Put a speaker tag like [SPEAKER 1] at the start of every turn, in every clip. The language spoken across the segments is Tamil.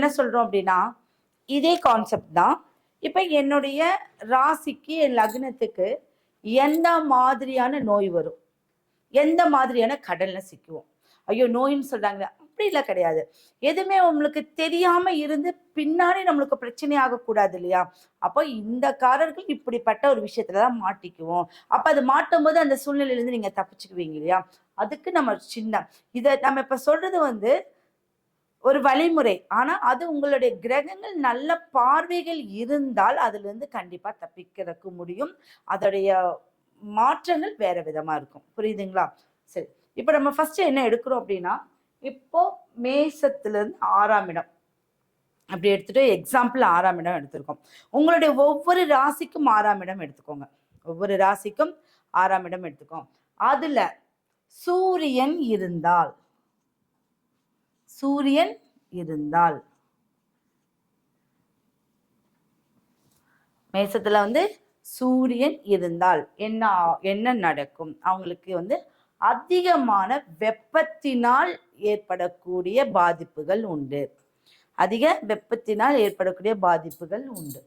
[SPEAKER 1] என்ன சொல்றோம் அப்படின்னா இதே கான்செப்ட் தான். இப்போ என்னுடைய ராசிக்கு என் லக்னத்துக்கு எந்த மாதிரியான நோய் வரும்? எந்த மாதிரியான கடல்ல சிக்குவோம்? ஐயோ நோயின்னு சொல்கிறாங்க அப்படிலாம் கிடையாது. எதுவுமே உங்களுக்கு தெரியாம இருந்து பின்னாடி நம்மளுக்கு பிரச்சனை ஆகக்கூடாது இல்லையா? அப்போ இந்த காரர்கள் இப்படிப்பட்ட ஒரு விஷயத்துல தான் மாட்டிக்குவோம். அப்ப அது மாட்டும் போது அந்த சூழ்நிலையிலேருந்து நீங்க தப்பிச்சுக்குவீங்க இல்லையா? அதுக்கு நம்ம சின்ன இதை நம்ம இப்ப சொல்றது வந்து ஒரு வழிமுறை. ஆனால் அது உங்களுடைய கிரகங்கள் நல்ல பார்வைகள் இருந்தால் அதுலேருந்து கண்டிப்பாக தப்பிக்கிறதுக்கு முடியும். அதோடைய மாற்றங்கள் வேற விதமாக இருக்கும். புரியுதுங்களா? சரி. இப்போ நம்ம ஃபர்ஸ்ட் என்ன எடுக்கிறோம் அப்படின்னா இப்போ மேசத்துலேருந்து ஆறாம் இடம். அப்படி எடுத்துட்டு எக்ஸாம்பிள் ஆறாம் இடம் எடுத்திருக்கோம். உங்களுடைய ஒவ்வொரு ராசிக்கும் ஆறாம் இடம் எடுத்துக்கோங்க. ஒவ்வொரு ராசிக்கும் ஆறாம் இடம் எடுத்துக்கோம். அதில் சூரியன் இருந்தால் சூரியன் இருந்தால். மேசத்துல வந்து சூரியன் இருந்தால் என்ன என்ன நடக்கும்? அவங்களுக்கு வந்து அதிகமான வெப்பத்தினால் ஏற்படக்கூடிய பாதிப்புகள் உண்டு. அதிக வெப்பத்தினால் ஏற்படக்கூடிய பாதிப்புகள் உண்டு.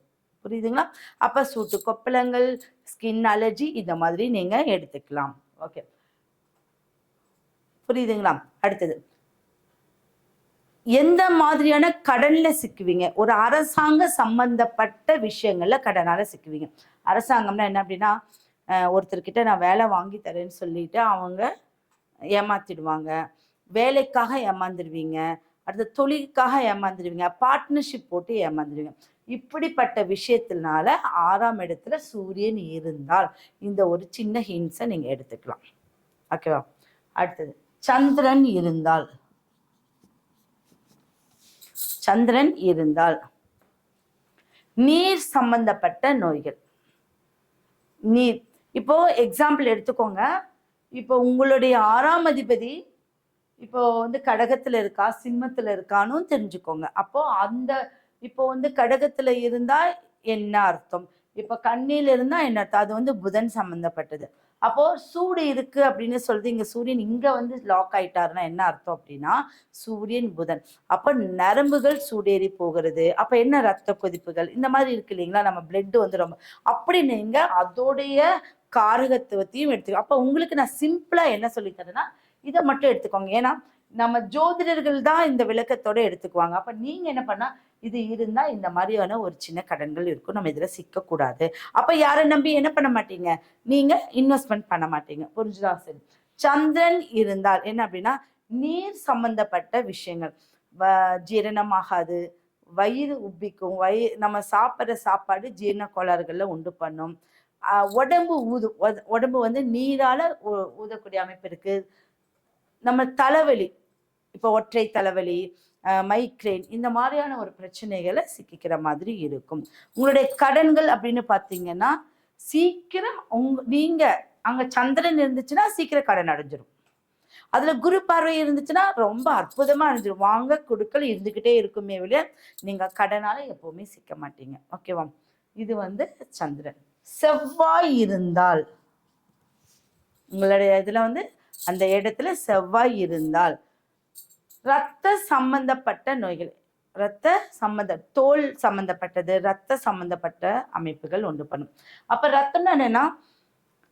[SPEAKER 1] புரியுதுங்களா? அப்ப சூட்டு கொப்பளங்கள் ஸ்கின் அலர்ஜி இந்த மாதிரி நீங்க எடுத்துக்கலாம். ஓகே புரியுதுங்களா? அடுத்தது. எந்த மாதிரியான கடன்ல சிக்குவீங்க? ஒரு அரசாங்க சம்பந்தப்பட்ட விஷயங்கள்ல கடனால சிக்குவீங்க. அரசாங்கம்னா என்ன அப்படின்னா ஒருத்தர்கிட்ட நான் வேலை வாங்கி தரேன்னு சொல்லிட்டு அவங்க ஏமாத்திடுவாங்க. வேலைக்காக ஏமாந்துருவீங்க. அடுத்த தொழிலுக்காக ஏமாந்துருவீங்க. பார்ட்னர்ஷிப் போட்டு ஏமாந்துருவீங்க. இப்படிப்பட்ட விஷயத்தினால ஆறாம் இடத்துல சூரியன் இருந்தால் இந்த ஒரு சின்ன ஹின்ஸை நீங்கள் எடுத்துக்கலாம். ஓகேவா? அடுத்தது சந்திரன் இருந்தால் சந்திரன் இருந்தால். நீர் சம்பந்தப்பட்ட நோய்கள். நீர் இப்போ எக்ஸாம்பிள் எடுத்துக்கோங்க. இப்போ உங்களுடைய ஆறாம் அதிபதி இப்போ வந்து கடகத்துல இருக்கா சிம்மத்துல இருக்கான்னு தெரிஞ்சுக்கோங்க. அப்போ அந்த இப்போ வந்து கடகத்துல இருந்தா என்ன அர்த்தம்? இப்போ கண்ணியில் இருந்தால் என்ன அர்த்தம்? அது வந்து புதன் சம்பந்தப்பட்டது. அப்போ சூடு இருக்கு அப்படின்னு சொல்றது இங்க சூரியன் இங்க வந்து லாக் ஆயிட்டாருன்னா என்ன அர்த்தம் அப்படின்னா சூரியன் புதன். அப்ப நரம்புகள் சூடேறி போகிறது. அப்ப என்ன ரத்த கொதிப்புகள்? இந்த மாதிரி இருக்கு இல்லைங்களா? நம்ம பிளட் வந்து ரொம்ப அப்படி நீங்க அதோடைய காரகத்துவத்தையும் எடுத்துக்கோ. அப்ப உங்களுக்கு நான் சிம்பிளா என்ன சொல்லி தரேன்னா இதை மட்டும் எடுத்துக்கோங்க. ஏன்னா நம்ம ஜோதிடர்கள் தான் இந்த விளக்கத்தோட எடுத்துக்குவாங்க. அப்ப நீங்க என்ன பண்ணா இது இருந்தா இந்த மாதிரியான ஒரு சின்ன கடன்கள் இருக்கும். நம்ம இதுல சிக்கக்கூடாது. அப்ப யாரை நம்பி என்ன பண்ண மாட்டீங்க? நீங்க இன்வெஸ்ட்மெண்ட் பண்ண மாட்டீங்க. புரிஞ்சுதா சரி. சந்திரன் இருந்தால் என்ன அப்படின்னா நீர் சம்பந்தப்பட்ட விஷயங்கள். வ- ஜீரணமாகாது. வயிறு உப்பிக்கும். வயி நம்ம சாப்பிட்ற சாப்பாடு ஜீரண கோளாறுகளை உண்டு பண்ணும். உடம்பு ஊது உடம்பு வந்து நீரால ஊ- ஊதக்கூடிய அமைப்பு இருக்கு. நம்ம தலைவலி இப்போ ஒற்றை தலைவலி மைக்ரேன் இந்த மாதிரியான ஒரு பிரச்சனைகளை சிக்கிக்கிற மாதிரி இருக்கும். உங்களுடைய கடன்கள் அப்படின்னு பார்த்தீங்கன்னா சீக்கிரம் உங்க நீங்க அங்கே சந்திரன் இருந்துச்சுன்னா சீக்கிரம் கடன் அடைஞ்சிரும். அதுல குரு பார்வை இருந்துச்சுன்னா ரொம்ப அற்புதமா அடைஞ்சிரும். வாங்க கொடுக்கல் இருந்துகிட்டே இருக்குமே வெளிய நீங்க கடனால எப்பவுமே சிக்க மாட்டீங்க. ஓகேவா இது வந்து சந்திரன். செவ்வாய் இருந்தால் உங்களுடைய இதுல வந்து அந்த இடத்துல செவ்வாய் இருந்தால் ரத்த சம்பந்தப்பட்ட நோய்கள் ரத்த சம்பந்த தோல் சம்பந்தப்பட்டது ரத்த சம்பந்தப்பட்ட அமைப்புகள் உண்டு பண்ணும். அப்ப ரத்தம்னா என்னன்னா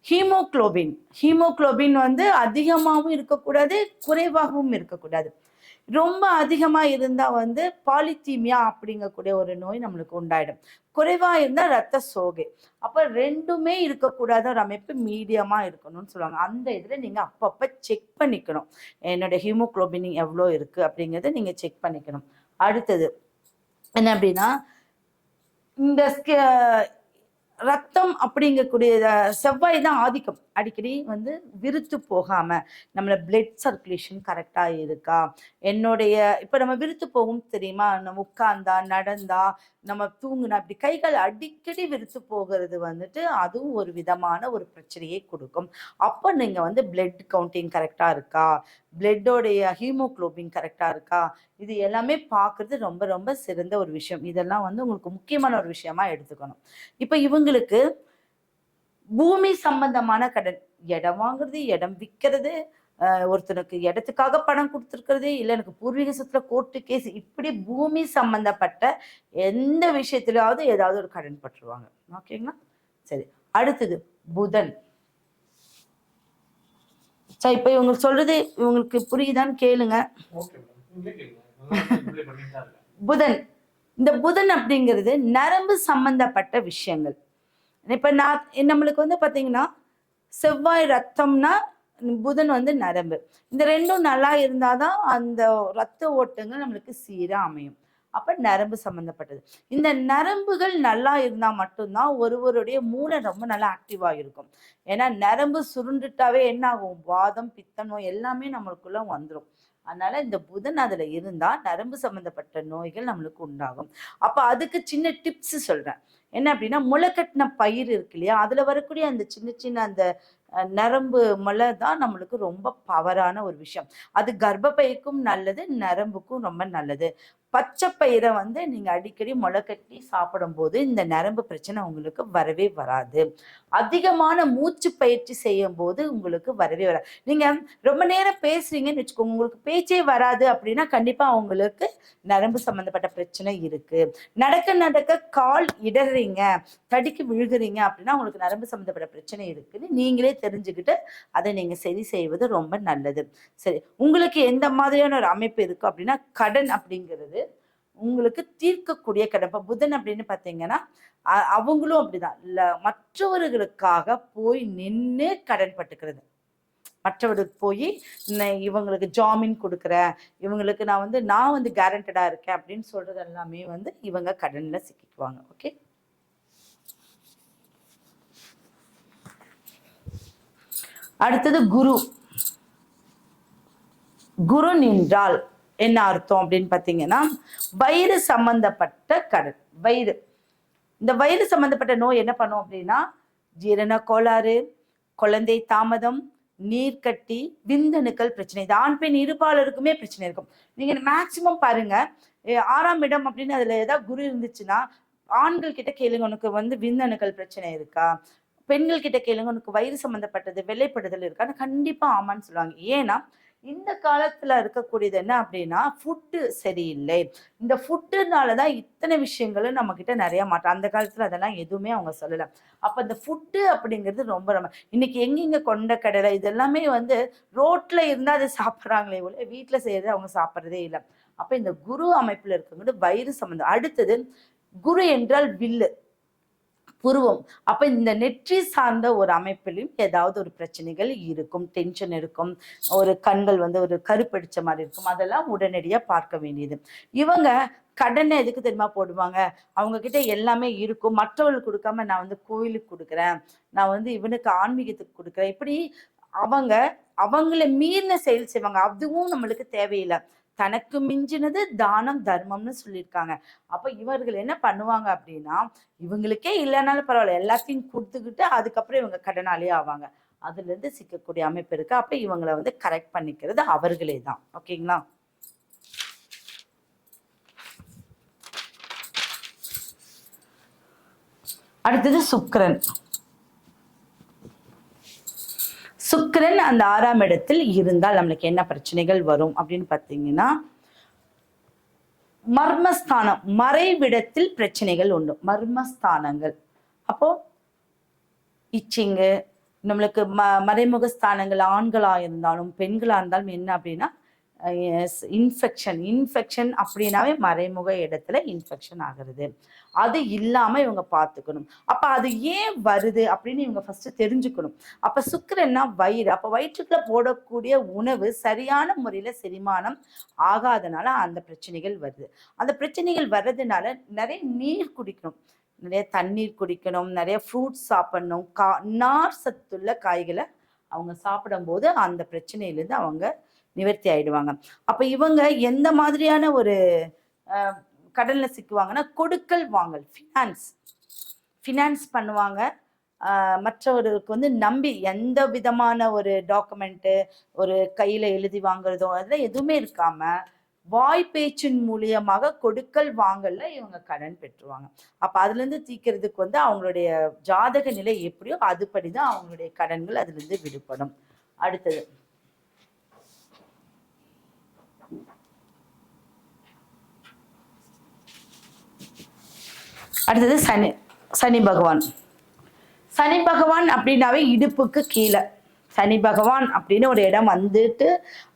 [SPEAKER 1] ஹீமோகுளோபின். ஹீமோகுளோபின் வந்து அதிகமாகவும் இருக்கக்கூடாது குறைவாகவும் இருக்கக்கூடாது. ரொம்ப அதிகமாக இருந்தால் வந்து பாலித்தீமியா அப்படிங்கக்கூடிய ஒரு நோய் நம்மளுக்கு உண்டாயிடும். குறைவாக இருந்தால் ரத்த சோகை. அப்போ ரெண்டுமே இருக்கக்கூடாத ஒரு அமைப்பு மீடியமாக இருக்கணும்னு சொல்லுவாங்க. அந்த இதில் நீங்கள் அப்பப்போ செக் பண்ணிக்கணும். என்னோட ஹீமோக்ளோபின் எவ்வளோ இருக்குது அப்படிங்கிறத நீங்கள் செக் பண்ணிக்கணும். அடுத்தது என்ன அப்படின்னா இந்த ரத்தம் அப்படிங்கக்கூடிய செவ்வாய் தான் ஆதிக்கம். அடிக்கடி வந்து விருத்து போகாம நம்மளை பிளட் சர்க்குலேஷன் கரெக்டா இருக்கா? என்னுடைய இப்ப நம்ம விருத்து போகும் தெரியுமா? நம்ம உட்கார்ந்தா நடந்தா நம்ம தூங்குனா இப்படி கைகள் அடிக்கடி விருத்து போகிறது வந்துட்டு அதுவும் ஒரு விதமான ஒரு பிரச்சனையை கொடுக்கும். அப்போ நீங்க வந்து பிளட் கவுண்டிங் கரெக்டா இருக்கா? பிளட்டோடைய ஹீமோகுளோபின் கரெக்டாக இருக்கா? இது எல்லாமே பார்க்குறது ரொம்ப ரொம்ப சிறந்த ஒரு விஷயம். இதெல்லாம் வந்து உங்களுக்கு முக்கியமான ஒரு விஷயமா எடுத்துக்கணும். இப்போ இவங்களுக்கு பூமி சம்பந்தமான கடன் இடம் வாங்குறது இடம் விற்கிறது ஒருத்தனுக்கு இடத்துக்காக பணம் கொடுத்துருக்கிறது இல்லை எனக்கு பூர்வீக சொத்துல கோர்ட்டு கேஸ் இப்படி பூமி சம்பந்தப்பட்ட எந்த விஷயத்திலாவது ஏதாவது ஒரு கடன் பற்றுவாங்க ஓகேங்களா சரி. அடுத்தது புதன். சரி இப்போ இவங்க சொல்றது இவங்களுக்கு புரியுதான்னு கேளுங்க.
[SPEAKER 2] தான்
[SPEAKER 1] புதன். இந்த புதன் அப்படிங்கிறது நரம்பு சம்பந்தப்பட்ட விஷயங்கள். இப்ப நான் நம்மளுக்கு வந்து பாத்தீங்கன்னா செவ்வாய் ரத்தம்னா புதன் வந்து நரம்பு. இந்த ரெண்டும் நல்லா இருந்தாதான் அந்த ரத்த ஓட்டங்கள் நம்மளுக்கு சீரா அமையும். அப்ப நரம்பு சம்பந்தப்பட்டது. இந்த நரம்புகள் நல்லா இருந்தா மட்டும்தான் ஒருவருடைய மூளை ரொம்ப நல்லா ஆக்டிவா இருக்கும். ஏன்னா நரம்பு சுருண்டுட்டாவே என்ன ஆகும் வாதம் பித்த நோய் எல்லாமே நம்மளுக்குள்ள வந்துடும் அதனால இந்த புதன் அதுல இருந்தா நரம்பு சம்பந்தப்பட்ட நோய்கள் நம்மளுக்கு உண்டாகும். அப்ப அதுக்கு சின்ன டிப்ஸ் சொல்றேன். என்ன அப்படின்னா முளைக்கட்டின பயிர் இருக்கு இல்லையா? அதுல வரக்கூடிய அந்த சின்ன சின்ன அந்த நரம்பு முளை தான் நம்மளுக்கு ரொம்ப பவரான ஒரு விஷயம். அது கர்ப்பப்பைக்கும் நல்லது நரம்புக்கும் ரொம்ப நல்லது. பச்சை பயிரை வந்து நீங்கள் அடிக்கடி முளைக்கட்டி சாப்பிடும்போது இந்த நரம்பு பிரச்சனை உங்களுக்கு வரவே வராது. அதிகமான மூச்சு பயிற்சி செய்யும் போது உங்களுக்கு வரவே வராது. நீங்கள் ரொம்ப நேரம் பேசுறீங்கன்னு வச்சுக்கோங்க உங்களுக்கு பேச்சே வராது அப்படின்னா கண்டிப்பாக உங்களுக்கு நரம்பு சம்மந்தப்பட்ட பிரச்சனை இருக்குது நடக்க நடக்க கால் இடறீங்க தடிக்கு விழுகுறீங்க அப்படின்னா உங்களுக்கு நரம்பு சம்மந்தப்பட்ட பிரச்சனை இருக்குன்னு நீங்களே தெரிஞ்சுக்கிட்டு அதை நீங்கள் சரி செய்வது ரொம்ப நல்லது. சரி உங்களுக்கு எந்த மாதிரியான ஒரு அமைப்பு இருக்கும் அப்படின்னா கடன் அப்படிங்கிறது உங்களுக்கு தீர்க்கக்கூடிய கடன் புதன் அப்படின்னு பார்த்தீங்கன்னா அவங்களும் அப்படிதான். இல்லை மற்றவர்களுக்காக போய் நின்று கடன் பட்டுக்கிறது. மற்றவர்களுக்கு போய் இவங்களுக்கு ஜாமீன் கொடுக்குறேன் இவங்களுக்கு நான் வந்து நான் வந்து கேரண்டடாக இருக்கேன் அப்படின்னு சொல்கிறது எல்லாமே வந்து இவங்க கடனில் சிக்கிக்குவாங்க. ஓகே அடுத்தது குரு. குரு நின்றால் என்ன அர்த்தம் அப்படின்னு பார்த்தீங்கன்னா வயிறு சம்பந்தப்பட்ட கடன். வயிறு. இந்த வயிறு சம்பந்தப்பட்ட நோய் என்ன பண்ணும் அப்படின்னா ஜீரண கோளாறு குழந்தை தாமதம் நீர்க்கட்டி விந்தணுக்கள் பிரச்சனை. இது ஆண் பெண் இருபாலருக்குமே பிரச்சனை இருக்கும். நீங்க மேக்சிமம் பாருங்க. ஆறாம் இடம் அப்படின்னு அதுல ஏதாவது குரு இருந்துச்சுன்னா ஆண்கள் கிட்ட கேளுங்க உனக்கு வந்து விந்தணுக்கள் பிரச்சனை இருக்கா? பெண்கள் கிட்ட கேளுங்க உனக்கு வயிறு சம்பந்தப்பட்டது வெள்ளைப்படுதல் இருக்கான்னு கண்டிப்பா ஆமான்னு சொல்லுவாங்க. ஏன்னா இந்த காலத்துல இருக்கக்கூடியது என்ன அப்படின்னா ஃபுட்டு சரியில்லை. இந்த ஃபுட்டுனால தான் இத்தனை விஷயங்களும் நம்ம கிட்ட நிறைய மாட்டோம் அந்த காலத்துல அதெல்லாம் எதுவுமே அவங்க சொல்லல. அப்ப இந்த ஃபுட்டு அப்படிங்கிறது ரொம்ப ரொம்ப இன்னைக்கு எங்கெங்க கொண்ட கடலை இதெல்லாமே வந்து ரோட்ல இருந்தா அதை சாப்பிட்றாங்களே ஒழிய வீட்டுல செய்யறது அவங்க சாப்பிட்றதே இல்லை. அப்ப இந்த குரு அமைப்புல இருக்கவங்க வயிறு சம்மந்தம் அடுத்தது குரு என்றால் வில்லு. புருவம் அப்ப இந்த நெற்றி சார்ந்த ஒரு அமைப்பிலும் ஏதாவது ஒரு பிரச்சனைகள் இருக்கும் டென்ஷன் இருக்கும். ஒரு கண்கள் வந்து ஒரு கருப்படிச்ச மாதிரி இருக்கும். அதெல்லாம் உடனடியா பார்க்க வேண்டியது. இவங்க கடனை எதுக்கு தெரியுமா போடுவாங்க? அவங்க கிட்ட எல்லாமே இருக்கும். மற்றவர்களுக்கு கொடுக்காம நான் வந்து கோயிலுக்கு கொடுக்குறேன். நான் வந்து இவனுக்கு ஆன்மீகத்துக்கு கொடுக்குறேன். இப்படி அவங்க அவங்கள மீறின செயல் செய்வாங்க. அதுவும் நம்மளுக்கு தேவையில்லை. தனக்கு மிஞ்சினது தானம் தர்மம்னு சொல்லியிருக்காங்க. அப்போ இவர்கள் என்ன பண்ணுவாங்க அப்படின்னா இவங்களுக்கே இல்லைனாலும் பரவாயில்ல எல்லாத்தையும் கொடுத்துக்கிட்டு அதுக்கப்புறம் இவங்க கடனாளி ஆவாங்க. அதுலேருந்து சிக்கக்கூடிய அமைப்பு இருக்குது அப்போ இவங்களை வந்து கரெக்ட் பண்ணிக்கிறது அவர்களே தான். ஓகேங்களா? அடுத்தது சுக்கரன். சுக்கரன் அந்த ஆறாம் இடத்தில் இருந்தால் நம்மளுக்கு என்ன பிரச்சனைகள் வரும் அப்படின்னு பார்த்தீங்கன்னா மர்மஸ்தானம் மறைவிடத்தில் பிரச்சனைகள் உண்டு. மர்மஸ்தானங்கள். அப்போ இச்சிங்கு நம்மளுக்கு ம மறைமுக ஸ்தானங்கள் ஆண்களாக இருந்தாலும் பெண்களாக இருந்தாலும் என்ன அப்படின்னா இன்ஃபெக்ஷன் இன்ஃபெக்ஷன் அப்படின்னாவே மறைமுக இடத்துல இன்ஃபெக்ஷன் ஆகிறது. அது இல்லாமல் இவங்க பார்த்துக்கணும். அப்போ அது ஏன் வருது அப்படின்னு இவங்க ஃபஸ்ட்டு தெரிஞ்சுக்கணும். அப்போ சுக்கரன்னா வயிறு. அப்போ வயிற்றுக்குள்ள போடக்கூடிய உணவு சரியான முறையில் செரிமானம் ஆகாதனால அந்த பிரச்சனைகள் வருது. அந்த பிரச்சனைகள் வர்றதுனால நிறைய நீர் குடிக்கணும். நிறைய தண்ணீர் குடிக்கணும். நிறைய ஃப்ரூட்ஸ் சாப்பிடணும். கா நார் சத்துள்ள காய்களை அவங்க சாப்பிடும்போது அந்த பிரச்சனையிலேருந்து அவங்க நிவர்த்தி ஆயிடுவாங்க. அப்ப இவங்க எந்த மாதிரியான ஒரு கடல்ல சிக்குவாங்கன்னா கொடுக்கல் வாங்கல் ஃபினான்ஸ் ஃபினான்ஸ் பண்ணுவாங்க. மற்றவர்களுக்கு வந்து நம்பி எந்த விதமான ஒரு டாக்குமெண்ட்டு ஒரு கையில எழுதி வாங்குறதோ அதெல்லாம் எதுவுமே இருக்காம வாய் பேச்சின் மூலியமாக கொடுக்கல் வாங்கல்ல இவங்க கடன் பெற்றுவாங்க. அப்ப அதுல இருந்து தீக்கிறதுக்கு வந்து அவங்களுடைய ஜாதக நிலை எப்படியோ அதுபடிதான் அவங்களுடைய கடன்கள் அதுல இருந்து விடுபடும். அடுத்தது. அடுத்தது சனி சனி பகவான். சனி பகவான் அப்படின்னாவே இடுப்புக்கு கீழே. சனி பகவான் அப்படின்னு ஒரு இடம் வந்துட்டு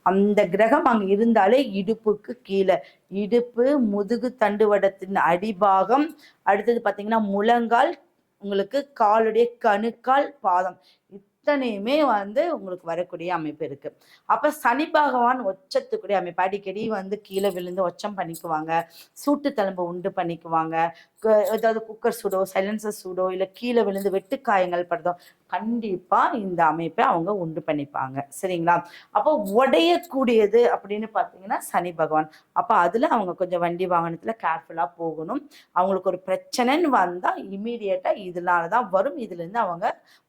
[SPEAKER 1] அந்த கிரகம் அங்கே இருந்தாலே இடுப்புக்கு கீழே. இடுப்பு முதுகு தண்டுவடத்தின் அடிபாகம். அடுத்தது பார்த்தீங்கன்னா முழங்கால் உங்களுக்கு காலுடைய கணுக்கால் பாதம். அத்தனையுமே வந்து உங்களுக்கு வரக்கூடிய அமைப்பு இருக்கு. அப்ப சனி பகவான் ஒச்சத்துக்குரிய அமைப்பு. அடிக்கடி வந்து கீழே விழுந்து ஒச்சம் பண்ணிக்குவாங்க. சூட்டு தழும்பு உண்டு பண்ணிக்குவாங்க. ஏதாவது குக்கர் சூடோ சைலன்சர் சூடோ இல்லை கீழே விழுந்து வெட்டுக்காயங்கள் படுதோ கண்டிப்பா இந்த அமைப்பை அவங்க உண்டு பண்ணிப்பாங்க. சரிங்களா? அப்போ உடையக்கூடியது அப்படின்னு பார்த்தீங்கன்னா சனி பகவான். அப்போ அதுல அவங்க கொஞ்சம் வண்டி வாகனத்துல கேர்ஃபுல்லா போகணும். அவங்களுக்கு ஒரு பிரச்சனைன்னு வந்தா இமீடியட்டா இதனால தான் வரும். இதுல இருந்து அவங்க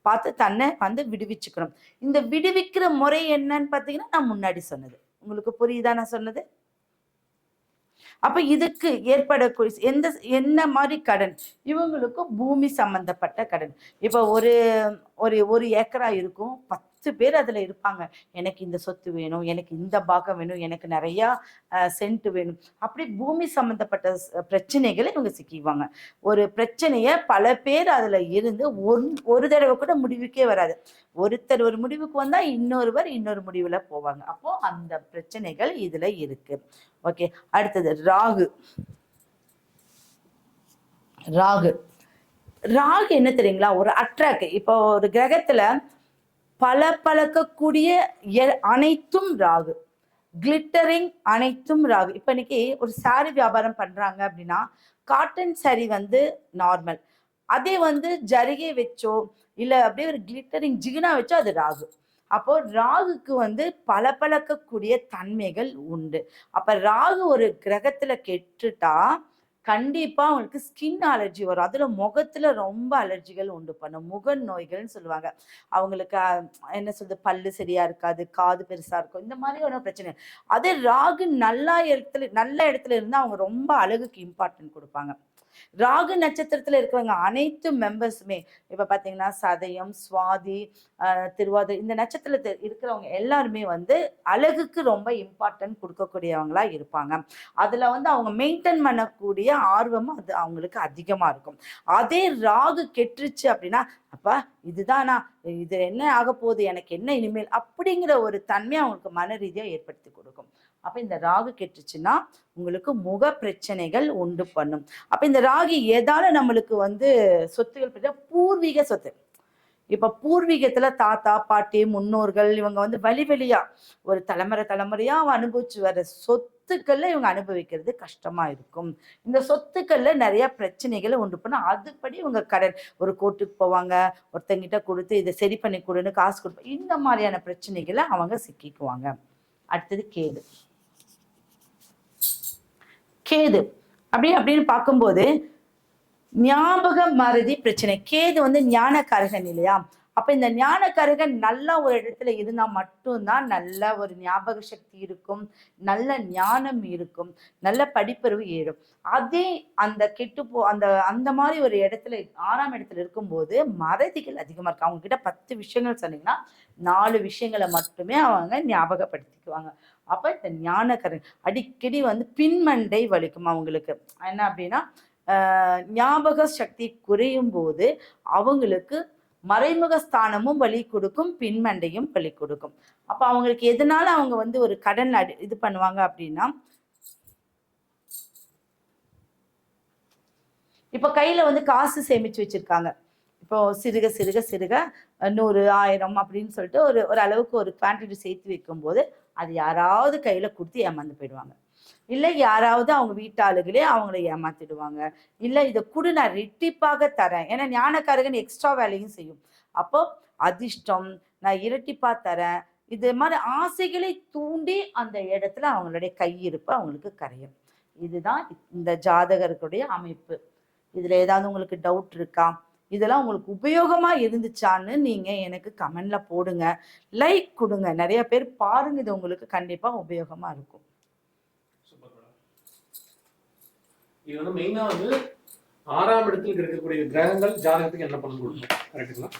[SPEAKER 1] பார்த்து தன்னை வந்து விடுவிச்சுக்கணும். இந்த விடுவிக்கிற முறை என்னன்னு பார்த்தீங்கன்னா நான் முன்னாடி சொன்னது. உங்களுக்கு புரியுதா நான் சொன்னது? அப்ப இதுக்கு ஏற்படக்கூடிய எந்த என்ன மாதிரி கடன்? இவங்களுக்கு பூமி சம்பந்தப்பட்ட கடன். இப்ப ஒரு ஒரு ஒரு ஏக்கரா இருக்கும் பத்து பத்து பேர் அதில் இருப்பாங்க. எனக்கு இந்த சொத்து வேணும் எனக்கு இந்த பாகம் வேணும் எனக்கு நிறையா சென்ட் வேணும். அப்படி பூமி சம்மந்தப்பட்ட பிரச்சனைகளை இவங்க சிக்கிக்குவாங்க. ஒரு பிரச்சனையை பல பேர் அதில் இருந்து ஒன் ஒரு தடவை கூட முடிவுக்கே வராது. ஒருத்தர் ஒரு முடிவுக்கு வந்தால் இன்னொருவர் இன்னொரு முடிவில் போவாங்க. அப்போது அந்த பிரச்சனைகள் இதில் இருக்குது ஓகே அடுத்தது ராகு. ராகு. ராகு என்ன தெரியுங்களா? ஒரு அட்ராக்ட் இப்போ ஒரு கிரகத்தில் பல பழக்கக்கூடிய எ- அனைத்தும் ராகு. கிளிட்டரிங் அனைத்தும் ராகு. இப்போ இன்னைக்கு ஒரு சாரி வியாபாரம் பண்ணுறாங்க அப்படின்னா காட்டன் சாரி வந்து நார்மல் அதே வந்து ஜரிகை வச்சோ இல்லை அப்படியே ஒரு கிளிட்டரிங் ஜிகினா வச்சோ அது ராகு. அப்போ ராகுக்கு வந்து பளபளக்கக்கூடிய தன்மைகள் உண்டு. அப்போ ராகு ஒரு கிரகத்தில் கெட்டுட்டா கண்டிப்பாக அவங்களுக்கு ஸ்கின் அலர்ஜி வரும். அதில் முகத்தில் ரொம்ப அலர்ஜிகள் உண்டு. பண்ணும் முக நோய்கள்னு சொல்லுவாங்க. அவங்களுக்கு என்ன சொல்றது பல்லு சரியாக இருக்காது காது பெருசாக இருக்கும். இந்த மாதிரியான பிரச்சனை. அதே ராகு நல்லா இடத்துல நல்ல இடத்துல இருந்தால் அவங்க ரொம்ப அழகுக்கு இம்பார்ட்டன்ட் கொடுப்பாங்க. ராகு நட்சத்திரத்துல இருக்கிறவங்க அனைத்து மெம்பர்ஸுமே இப்ப பாத்தீங்கன்னா சதயம் சுவாதி திருவாதிரை இந்த நட்சத்திரத்தில் இருக்கிறவங்க எல்லாருமே வந்து அழகுக்கு ரொம்ப இம்பார்ட்டன்ட் கொடுக்கக்கூடியவங்களா இருப்பாங்க. அதுல வந்து அவங்க மெயின்டைன் பண்ணக்கூடிய ஆர்வமும் அது அவங்களுக்கு அதிகமா இருக்கும். அதே ராகு கெட்டுருச்சு அப்படின்னா அப்பா இதுதானா? இது என்ன ஆக போகுது? எனக்கு என்ன இனிமேல்? அப்படிங்கிற ஒரு தன்மையை அவங்களுக்கு மன ரீதியாக ஏற்படுத்தி கொடுக்கும். அப்போ இந்த ராகு கெட்டுச்சுன்னா உங்களுக்கு முக பிரச்சனைகள் உண்டு பண்ணும். அப்போ இந்த ராகு எதால நம்மளுக்கு வந்து சொத்துகள் பூர்வீக சொத்து. இப்போ பூர்வீகத்தில் தாத்தா பாட்டி முன்னோர்கள் இவங்க வந்து வழி வழியாக ஒரு தலைமுறை தலைமுறையாக அனுபவிச்சு வர சொத்துக்கள்ல இவங்க அனுபவிக்கிறது கஷ்டமா இருக்கும். இந்த சொத்துக்கள்ல நிறைய பிரச்சனைகளை உண்டு பண்ண அதுபடி இவங்க கடன் ஒரு கோர்ட்டுக்கு போவாங்க ஒருத்தங்கிட்ட கொடுத்து இதை சரி பண்ணி கொடுன்னு காசு கொடுப்பாங்க இந்த மாதிரியான பிரச்சனைகளை அவங்க சிக்கிக்குவாங்க. அடுத்தது கேது கேது அப்படி அப்படின்னு பார்க்கும்போது ஞாபக மறதி பிரச்சனை. கேது வந்து ஞானக்காரகன் இல்லையா? அப்ப இந்த ஞானக்காரகன் நல்ல ஒரு இடத்துல இருந்தா மட்டும்தான் நல்ல ஒரு ஞாபக சக்தி இருக்கும் நல்ல ஞானம் இருக்கும் நல்ல படிப்பறிவு ஏறும். அதே அந்த கெட்டு போ அந்த அந்த மாதிரி ஒரு இடத்துல ஆறாம் இடத்துல இருக்கும்போது மறதிகள் அதிகமா இருக்கு. அவங்க கிட்ட பத்து விஷயங்கள் சொன்னீங்கன்னா நாலு விஷயங்களை மட்டுமே அவங்க ஞாபகப்படுத்திக்குவாங்க. அப்ப இந்த ஞானக்கரன் அடிக்கடி வந்து பின்மண்டை வலிக்கும் அவங்களுக்கு. என்ன அப்படின்னா ஞாபக சக்தி குறையும் போது அவங்களுக்கு மறைமுக ஸ்தானமும் வலி கொடுக்கும் பின்மண்டையும் வலி கொடுக்கும். அப்போ அவங்களுக்கு எதனால அவங்க வந்து ஒரு கடன் அடி இது பண்ணுவாங்க அப்படின்னா இப்போ கையில் வந்து காசு சேமிச்சு வச்சுருக்காங்க. இப்போ சிறுக சிறுக சிறுக நூறு ஆயிரம் அப்படின்னு சொல்லிட்டு ஒரு ஒரு அளவுக்கு ஒரு குவான்டிட்டி சேர்த்து வைக்கும்போது அது யாராவது கையில் கொடுத்து ஏமாந்து போயிடுவாங்க. இல்லை யாராவது அவங்க வீட்டாளுகளே அவங்கள ஏமாத்திடுவாங்க. இல்லை இதை கூட நான் ரெட்டிப்பாக தரேன். ஏன்னா ஞானக்காரகன் எக்ஸ்ட்ரா வேலையும் செய்யும். அப்போ அதிர்ஷ்டம் நான் இரட்டிப்பா தரேன். இது மாதிரி ஆசைகளை தூண்டி அந்த இடத்துல அவங்களுடைய கையிருப்பு அவங்களுக்கு கரையும். இதுதான் இந்த ஜாதகர்களுடைய அமைப்பு. இதுல ஏதாவது உங்களுக்கு டவுட் இருக்கா? இதெல்லாம் உங்களுக்கு உபயோகமா இருந்துச்சான்னு நீங்க எனக்கு கமெண்ட்ல போடுங்க. லைக் கொடுங்க. நிறைய பேர் பாருங்க இது உங்களுக்கு கண்டிப்பா உபயோகமா இருக்கும்.
[SPEAKER 2] இது வந்து மெயினாக வந்து ஆறாம் இடத்தில் இருக்கக்கூடிய கிரகங்கள் ஜாதகத்துக்கு என்ன பலன் கொடுக்கும் கரெக்டுங்களா